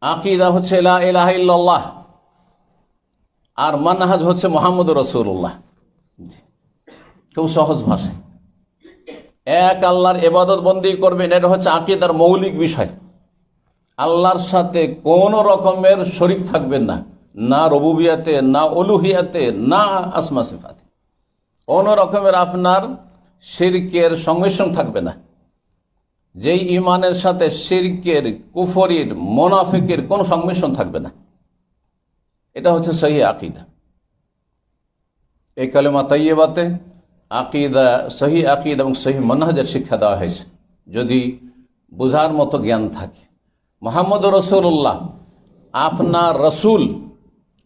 আকিদা হচ্ছে ইল্লাল্লাহ। আর মানহাজ হচ্ছে মোহাম্মদ রসুল্লাহ খুব সহজ ভাষায়। এক আল্লাহর এবাদত বন্দি করবেন, এটা হচ্ছে আকিদার মৌলিক বিষয়। আল্লাহর সাথে কোন রকমের শরিক থাকবেন না। না রবুবিয়াতে, না অলুহিয়াতে না আসমা সিফাতে। কোন রকমের আপনার শিরকের সংমিশ্রণ থাকবে না। যেই ইমানের সাথে শিরকের, কুফরির, মোনাফিকের কোন সংমিশ্রণ থাকবে না। এটা হচ্ছে সহি আকিদা। এই কালেমা তাইয়েবাতে আকিদা, সহি আকিদ এবং সহি মনাহাজের শিক্ষা দেওয়া হয়েছে। যদি বোঝার মতো জ্ঞান থাকে। মোহাম্মদ রসুল্লাহ আপনার রসুল,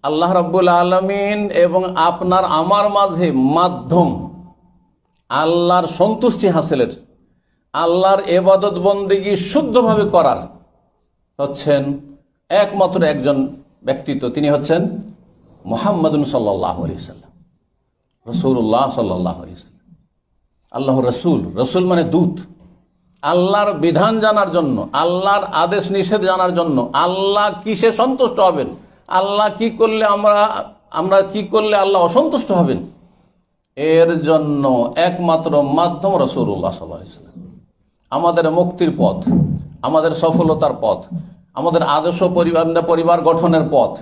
আল্লাহ রব্বুল আলমিন এবং আপনার আমার মাঝে মাধ্যম, আল্লাহর সন্তুষ্টি হাসিলের আল্লাহর এবাদত বন্দিগি শুদ্ধভাবে করার হচ্ছেন একমাত্র একজন ব্যক্তিত্ব। তিনি হচ্ছেন মোহাম্মদুন সাল্লাহ সাল্লাম রসুল্লাহ সাল্লাহ সাল্লাম আল্লাহ রসুল। রসুল মানে দূত। আল্লাহর বিধান জানার জন্য, আল্লাহর আদেশ নিষেধ জানার জন্য আল্লাহ কিসে সন্তুষ্ট হবেন? আল্লাহ কি করলে আমরা আমরা কি করলে আল্লাহ অসন্তুষ্ট হবেন? এর জন্য একমাত্র মাধ্যম রসুল্লাহ সাল্লাহ ইসলাম আমাদের মুক্তির পথ, আমাদের সফলতার পথ, আমাদের আদর্শ পরিবার পরিবার গঠনের পথ।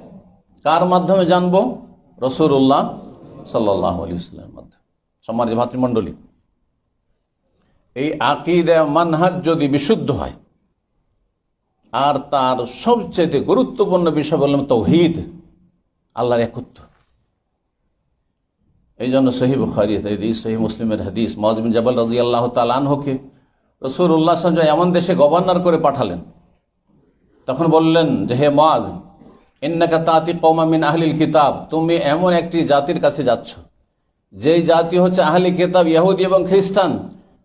কার মাধ্যমে জানব? রসুল্লাহ সাল্লাহ আলী ইসলামের মাধ্যমে। সম্মানিত ভাতৃমণ্ডলী, এই আকিদা মানহাজ যদি বিশুদ্ধ হয়, আর তার সবচেয়ে গুরুত্বপূর্ণ বিষয় বললাম তৌহিদ, আল্লাহর একত্র এই জন্য সহি বুখারি, হাদিস সহি মুসলিমের হাদিস মজমিন জবাল রাজি আল্লাহ তালানহকে রসুর উল্লাহ সঞ্জয় এমন দেশে গভর্নর করে পাঠালেন, তখন বললেন যে, হে মাজ ইন্নাকা তাঁতি কৌমামিন আহলিল কিতাব, তুমি এমন একটি জাতির কাছে যাচ্ছ, যেই জাতি হচ্ছে আহলি কিতাব, ইহুদি এবং খ্রিস্টান,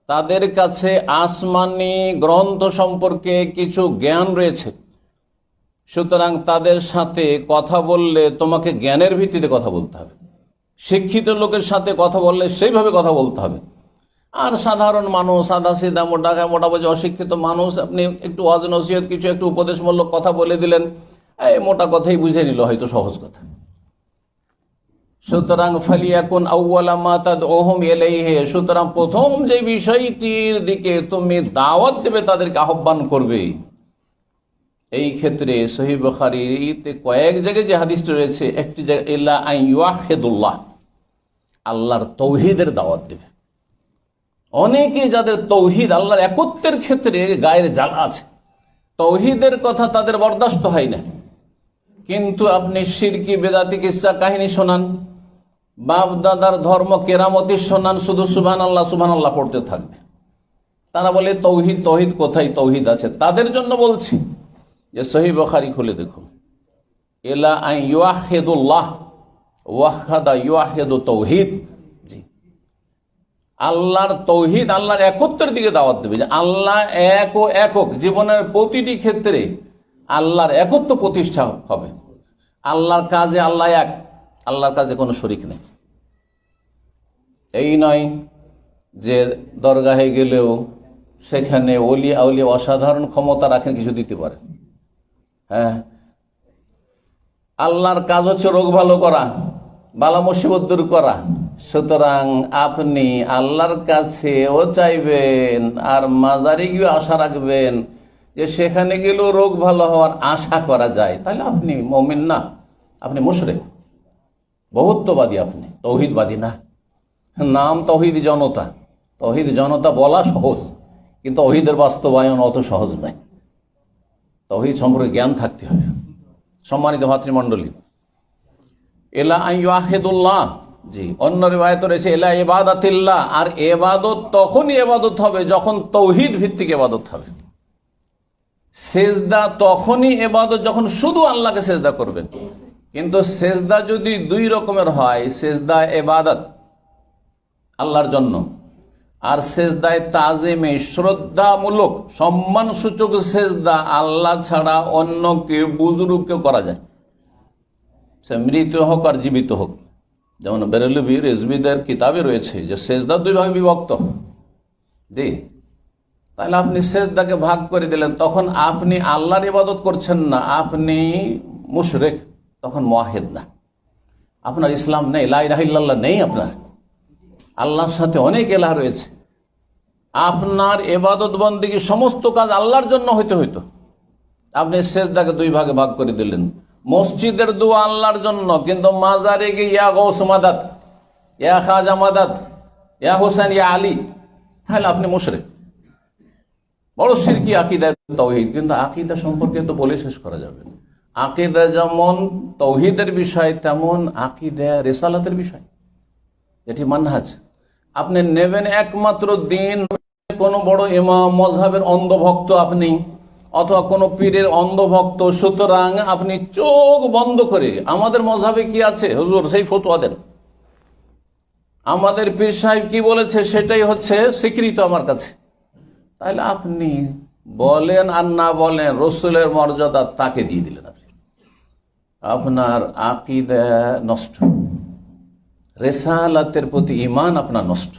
তাদের কাছে আসমানি গ্রন্থ সম্পর্কে কিছু জ্ঞান রয়েছে। সুতরাং তাদের সাথে কথা বললে তোমাকে জ্ঞানের ভিত্তিতে কথা বলতে হবে। শিক্ষিত লোকের সাথে কথা বললে সেইভাবে কথা বলতে হবে। আর সাধারণ মানুষ, সাদা সিধা, মোটা মোটামুটি অশিক্ষিত মানুষ, আপনি একটু ওয়াজ, নসিহত, কিছু একটু উপদেশমূলক কথা বলে দিলেন, এই মোটা কথাই বুঝে নিল হয়তো সহজ কথা। সুতরাং ফালিয়াকুন আউ্বালা মাতাদ ওহম এলাইহে সুতরাং প্রথম যে বিষয়টির দিকে তুমি দাওয়াত দেবে, তাদেরকে আহ্বান করবে। এই ক্ষেত্রে সহি বখারিতে কয়েক জায়গায় যে হাদিসটা রয়েছে, একটি জায়গায় ইল্লা আইয়াহেদুল্লাহ আল্লাহর তৌহিদের দাওয়াত দেবে। অনেকে যাদের তৌহিদ আল্লাহর একত্বের ক্ষেত্রে গায়ের জ্বালা আছে, তৌহিদের কথা তাদের বরদাস্ত হয় না। কিন্তু আপনি সিরকি, বেদাতি, কিসা কাহিনী শোনান বাপ দাদার ধর্ম, কেরামতি শোনান, শুধু সুবান আল্লাহ সুবান আল্লাহ পড়তে থাকবে। তারা বলে, তৌহিদ তৌহিদ, কোথায় তৌহিদ আছে? তাদের জন্য বলছি যে, সহি বখারি খুলে দেখুন। এলা আই ইউআহেদুল্লাহ ওয়াহাদা ইউআহেদু তৌহিদ। আল্লাহর তৌহিদ আল্লাহর একত্রের দিকে দাওয়াত দেবে যে আল্লাহ এক ও একক জীবনের প্রতিটি ক্ষেত্রে আল্লাহর একত্ব প্রতিষ্ঠা হবে। আল্লাহর কাজে আল্লাহ এক, আল্লাহর কাজে কোনো শরিক নেই। এই নয় যে দরগাহে গেলেও সেখানে অলি, আউলি, অসাধারণ ক্ষমতা রাখেন কিছু দিতে পারে। হ্যাঁ। আল্লাহর কাজ হচ্ছে রোগ ভালো করা, বালা মুসিবত দূর করা। সুতরাং আপনি আল্লাহর কাছেও চাইবেন, আর মাজারে গিয়ে আশা রাখবেন যে সেখানে গেলেও রোগ ভালো হওয়ার আশা করা যায়। তাহলে আপনি মমিন না, আপনি মুশরেক। বহুত্ববাদী আপনি, তৌহিদবাদী না। নাম তহিদ জনতা। তহিদ জনতা বলা সহজ, কিন্তু অহিদের বাস্তবায়ন অত সহজ নয়। তহিদ সম্পর্কে জ্ঞান থাকতে হবে। সম্মানিত ভাতৃমণ্ডলী, এলা আহেদুল্লাহ জি। অন্য রিবায়ত রয়েছে এলা এবাদাতিল্লাহ আর এবাদত তখনই এবাদত হবে যখন তৌহিদ ভিত্তিক এবাদত হবে। সেজদা তখনই এবাদত যখন শুধু আল্লাহকে সেজদা করবেন। কিন্তু সেজদা যদি দুই রকমের হয়, সেজদা এবাদত, আল্লাহর জন্য, আর সেজদায় তাজেমে শ্রদ্ধামূলক সম্মান সূচক সেজদা আল্লাহ ছাড়া অন্য কেউ বুজরুগকে করা যায়। সে মৃত হোক আর জীবিত হোক। যেমন বেরেলবি রেজবিদের কিতাবে রয়েছে যে সেজদা দুই ভাগে বিভক্ত। জি। তাহলে আপনি শেষদাকে ভাগ করে দিলেন, তখন আপনি আল্লাহর ইবাদত করছেন না, আপনি মুশরেক, তখন মোয়াহেদ না। আপনার ইসলাম নেই লাইরাহিল্লাহ নেই আপনার। আল্লাহর সাথে অনেক এলাহ রয়েছে। আপনার এবাদত বন্দিগি সমস্ত কাজ আল্লাহর জন্য হইতে হইতো। আপনি শেষদাকে দুই ভাগে ভাগ করে দিলেন। মসজিদের দোয়া আল্লাহর জন্য, কিন্তু মাজারে গিয়ে, ইয়া মাদাত ইয়া খাজা মাদাত ইয়া হোসেন ইয়া আলী তাহলে আপনি মুশরেক। বড় সিরকি আকিদার তৌহিদ, কিন্তু আকিদা সম্পর্কে তো বলে শেষ করা যাবে না। আকিদা যেমন তৌহিদের বিষয়, তেমন আকিদা রেসালাতের বিষয়। এটি মানহাজ। আপনি নেবেন একমাত্র দিন, কোন বড় ইমাম মজহাবের অন্ধভক্ত আপনি। অথবা কোন পীরের অন্ধভক্ত, সুতরাং আপনি চোখ বন্ধ করে, আমাদের মজাবে কি আছে? হুজুর, সেই ফতুয়া দেন। আমাদের পীর সাহেব কি বলেছে? সেটাই হচ্ছে স্বীকৃত আমার কাছে। তাহলে আপনি বলেন আর না বলেন, রসুলের মর্যাদা তাকে দিয়ে দিলেন আপনি। আপনার আকিদা নষ্ট। রেসালাতের প্রতি ইমান আপনার নষ্ট।